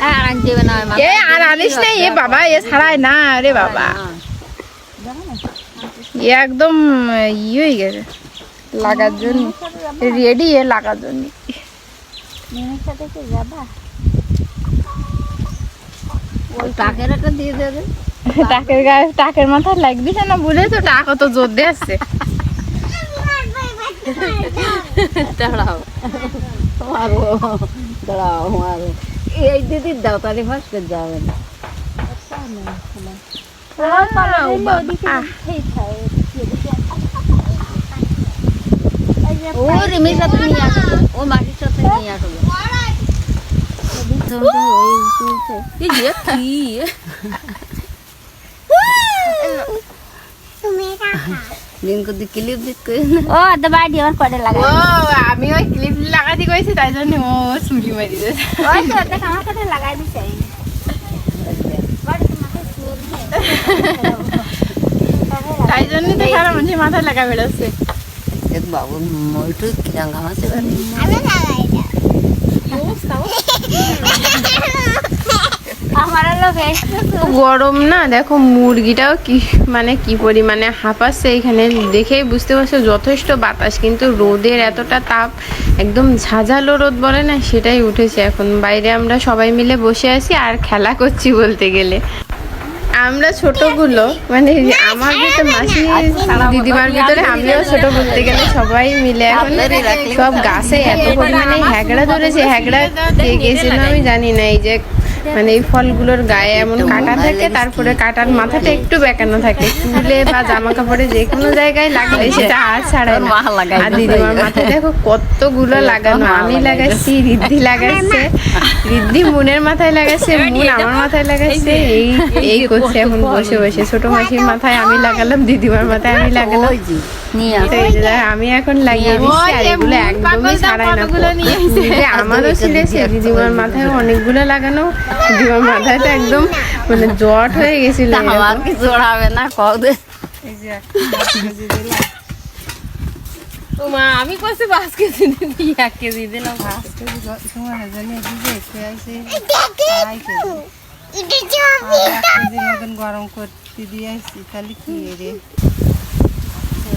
এ আর আনিস না এ বাবা এ ছাড়ায় না রে বাবা। এ একদম ই হয়ে গেছে লাগার জন্য। রেডি এ লাগার জন্য। মেয়ের সাথে কি যাবা ওই টাকের একটা দিয়ে দেবে টাকের গায়ে টাকের মাথায় লাগবি না বলে তো টাকা তো জোর দিয়ে আসছে। দাঁড়াও। মারো দাঁড়াও মারো। এই দিদি দাও তাহলে ফাঁস করে যাবে না। ও বাবা। ও রিমির সাথে নিয়ে আসবে ও মাটির সাথে নিয়ে আসবে এই যে কি দিন কদি ক্লিপ দিত কই ও দা বাড়ি আমার পড়ে লাগা ও আমি ওই ক্লিপ লাগাতে কইছি তাই জন্য ও চুরি মারি দিয়েছে। ওই তো দেখ আমার কাছে লাগাই দিছে তাই জন্য তো সারা মানুষের মাথায় লাগা বেড়াচ্ছে দেখ বাবু মইটু কিরাং ঘামাতে পারে আমার লোকে গরম না দেখো মুরগিটাও কি মানে কি পরিমাণে হাঁপাচ্ছে এখানে। দেখেই বুঝতে পারছ যথেষ্ট বাতাস কিন্তু রোদের এতটা তাপ একদম ঝাঁঝালো রোদ বলে না সেটাই উঠেছে এখন। বাইরে আমরা সবাই মিলে বসে আছি আর খেলা করছি বলতে গেলে। আমরা ছোটগুলো মানে আমার ভিতরে মাসি দিদিমার ভিতরে আমিও ছোট বলতে গেলে সবাই মিলে এখন সব গাছে এত পরিমাণে হ্যাগড়া ধরেছে হ্যাগড়া কে গেছিল আমি জানি না এই যে মানে এই ফলগুলোর গায়ে এমন কাটা থাকে তারপরে কাটার মাথাটা একটু বেঁকানো থাকে। চুলে বা জামা কাপড়ে যে কোনো জায়গায় লাগলে সেটা আর ছাড়ায় না। আর দিদিমার মাথায় দেখো কতগুলো লাগানো। আমি লাগাচ্ছি রিদ্ধি লাগাচ্ছে রিদ্ধি মুনের মাথায় লাগাচ্ছে মুন আমার মাথায় লাগাচ্ছে এই এই করছে এখন বসে। বসে ছোট মাসির মাথায় আমি লাগালাম দিদিমার মাথায় আমি লাগালাম। আমি এখন লাগিয়ে দিচ্ছি আর এগুলো একদমই ছাড়াই না। আমারও ছিঁড়েছে দিদিমার মাথায় অনেকগুলো লাগানো। দিদিমার মাথায়টা একদম মানে জট হয়ে গেছিল আমার কি জোড়াবে না কও দে। মা আমি কইছি পাঁচ কেজি দিদি এক কেজি দিলাম গরম করতে দিয়ে আসছি তাহলে কি রে?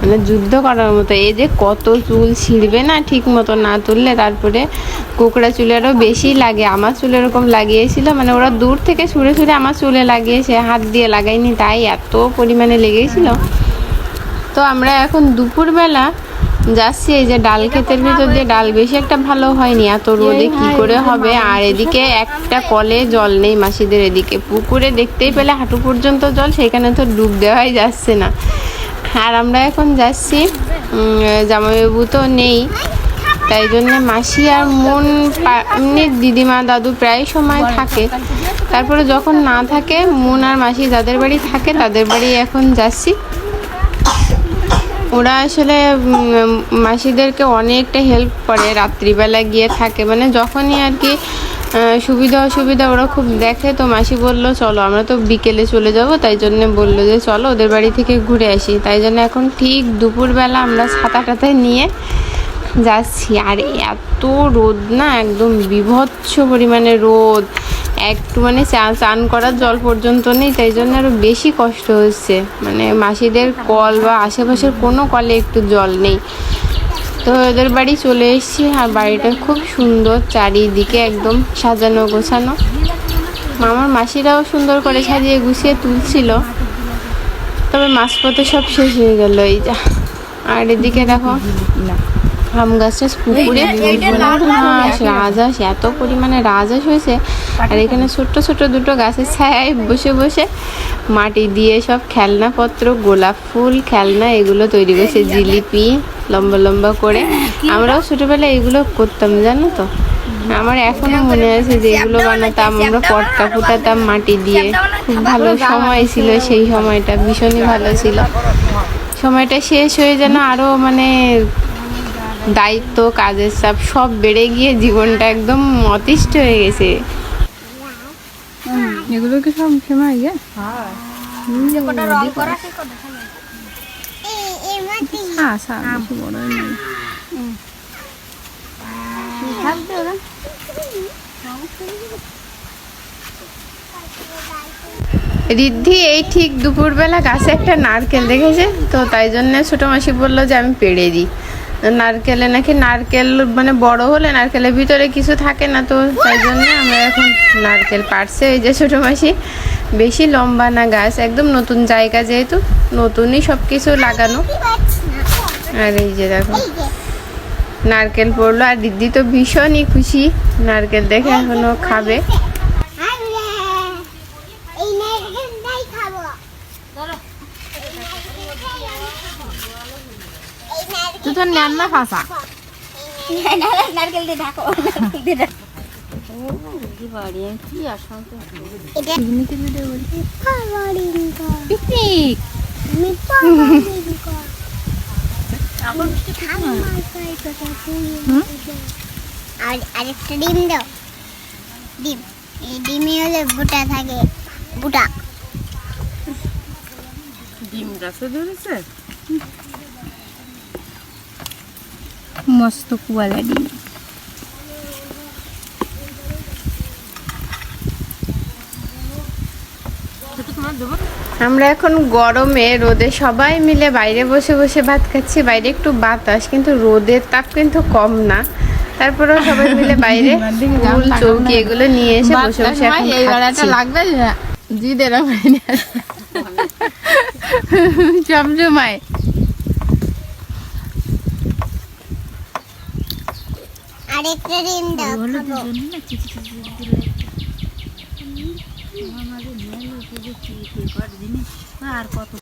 মানে যুদ্ধ করার মতো। এই যে কত চুল ছিঁড়বে না ঠিক মতো না তুললে তারপরে কোকড়া চুলেরও বেশি লাগে। আমার চুল এরকম লাগিয়েছিল মানে ওরা দূর থেকে ছুঁড়ে ছুঁড়ে আমার চুলে লাগিয়েছে হাত দিয়ে লাগাইনি তাই এত পরিমাণে লেগেছিল। তো আমরা এখন দুপুরবেলা যাচ্ছি এই যে ডাল ক্ষেতের ভিতর দিয়ে। ডাল বেশি একটা ভালো হয়নি এত রোদে কি করে হবে? আর এদিকে একটা কলে জল নেই মাসিদের এদিকে। পুকুরে দেখতেই পেলে হাঁটু পর্যন্ত জল সেখানে তো ডুব দেওয়াই যাচ্ছে না। আর আমরা এখন যাচ্ছি জামাইবাবু তো নেই, তাই জন্য মাসি আর মন এমনি দিদিমা, দাদু প্রায় সময় থাকে। তারপরে যখন না থাকে, মন আর মাসি যাদের বাড়ি থাকে, তাদের বাড়ি এখন যাচ্ছি। ওরা আসলে মাসিদেরকে অনেকটা হেল্প করে। রাত্রিবেলা গিয়ে থাকে। মানে যখনই আর কি সুবিধা অসুবিধা ওরা খুব দেখে, তো মাসি বলল, চলো, আমরা তো বিকেলে চলে যাব। তাই জন্য বলল যে, চলো, ওদের বাড়ি থেকে ঘুরে আসি। তাই জন্য এখন ঠিক দুপুরবেলা আমরা ছাতা টাতায় নিয়ে যাচ্ছি। আর এত রোদ না, একদম বিভৎস পরিমাণে রোদ। একটু মানে চান করার জল পর্যন্ত নেই, তাই জন্য আরও বেশি কষ্ট হচ্ছে। মানে মাসিদের কল বা আশেপাশের কোনো কলে একটু জল নেই। তো ওদের বাড়ি চলে এসেছি আর বাড়িটা খুব সুন্দর, চারিদিকে একদম সাজানো গোছানো। আমার মাসিরাও সুন্দর করে সাজিয়ে গুছিয়ে তুলছিল। তবে মাঝপথে সব শেষ হয়ে গেল, এই যা। আর এদিকে দেখো আম গাছটা পুকুরে রাজহাঁস রাজহাঁস এত পরিমাণে রাজহাঁস হয়েছে। আর এখানে ছোট্ট ছোট্ট দুটো গাছের ছায়ায় বসে বসে মাটি দিয়ে সব খেলনাপত্র গোলাপ ফুল খেলনা এগুলো তৈরি করছে জিলিপি লম্বা লম্বা করে। আমরাও ছোটবেলায় এগুলো করতাম জানো তো? আমার এখনও মনে আছে যে এগুলো বানাতাম আমরা পটকা ফুটাতাম মাটি দিয়ে। খুব ভালো সময় ছিল সেই সময়টা ভীষণই ভালো ছিল। সময়টা শেষ হয়ে যেন আরও মানে দায়িত্ব কাজের চাপ সব বেড়ে গিয়ে জীবনটা একদম অতিষ্ঠ হয়ে গেছে। এগুলো কি সব ইয়ে হ্যাঁ। রিদ্ধি এই ঠিক দুপুরবেলা গাছে একটা নারকেল দেখেছে? তো তাই জন্য ছোটো মাসি বলল যে আমি পেড়ে দিই। নারকেলে নাকি নারকেল মানে বড় হলে নারকেলের ভিতরে কিছু থাকে না তো, তাই জন্য আমরা এখন নারকেল পারছে ওই যে ছোটো মাসি, বেশি লম্বা না গাছ, একদম নতুন জায়গা যেহেতু, নতুনই সব কিছু লাগানো। আর এই যে দেখো, নারকেল পড়ল, আর দিদি তো ভীষণই খুশি, নারকেল দেখে এখনও খাবে আরে এই নারকেলটাই খাব এই তো নেন না ফাঁসা? নারকেল দিয়ে ঢাকো পিকনিক আর আরেকটা ডিম দাও। ডিম। এই ডিমে হলে বুটা থাকে। বুটা। ডিম গাছে ধরেছে? মস্ত কুয়ালা ডিম। আমরা এখন গরমে রোদে সবাই মিলে বাইরে বসে বসে ভাত খাচ্ছি বাইরে একটু বাতাস কিন্তু রোদের তাপ কিন্তু কম না। তারপরেও সবাই মিলে বাইরে ফুল চৌকি এগুলো নিয়ে এসে বসে বসে এখন খাচ্ছি। লাগবে জিদের চমচমায়। আরেকটা ডিম দাও খাব আর কত